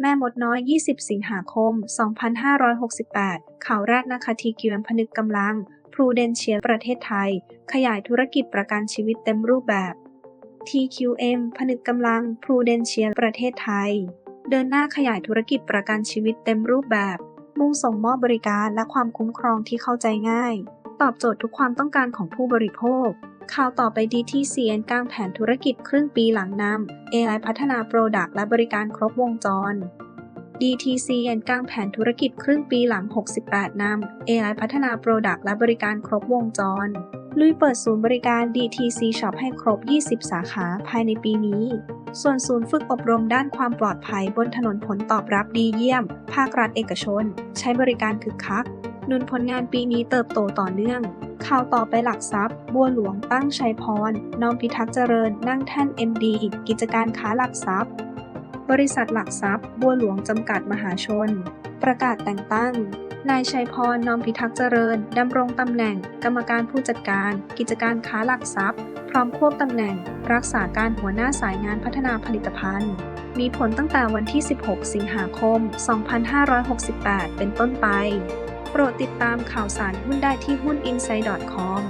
แม่มดน้อย 20 สิงหาคม 2568 ข่าวแรกนะคะทีเกียมพนึกกำลัง Prudential ประเทศไทย ขยายธุรกิจประกันชีวิตเต็มรูปแบบ TQM ผนึกกำลัง Prudential ประเทศไทย เดินหน้าขยายธุรกิจประกันชีวิตเต็มรูปแบบ มุ่งส่งมอบบริการและความคุ้มครองที่เข้าใจง่าย ตอบโจทย์ทุกความต้องการของผู้บริโภค ข่าวต่อไป DTCN กลางแผนธุรกิจครึ่งปีหลังนำ AI พัฒนาโปรดักต์และบริการครบวงจร DTCN กลางแผนธุรกิจครึ่งปีหลัง 68 นำ AI พัฒนาโปรดักต์และบริการครบวงจร ลุยเปิดศูนย์บริการ DTC Shop ให้ครบ 20 สาขาภายในปีนี้ ส่วนศูนย์ฝึกอบรมด้านความปลอดภัยบนถนนผลตอบรับดีเยี่ยม ภาครัฐเอกชน ใช้บริการคึกคัก นุนผลงานปีนี้เติบโตต่อเนื่อง ข่าวต่อไปหลักทรัพย์ บัวหลวงตั้งชัยพร น้อมพิทักษ์เจริญ นั่งแท่น MD กิจการค้าหลักทรัพย์ บริษัทหลักทรัพย์ บัวหลวงจำกัดมหาชน ประกาศแต่งตั้ง นายชัยพร น้อมพิทักษ์เจริญ ดำรงตำแหน่ง กรรมการผู้จัดการ กิจการค้าหลักทรัพย์ พร้อมควบตำแหน่ง รักษาการหัวหน้าสายงานพัฒนาผลิตภัณฑ์มีผลตั้งแต่วันที่ 16 สิงหาคม 2568 เป็นต้นไป โปรดติดตามข่าวสารหุ้นได้ที่หุ้น i n s i d e c o m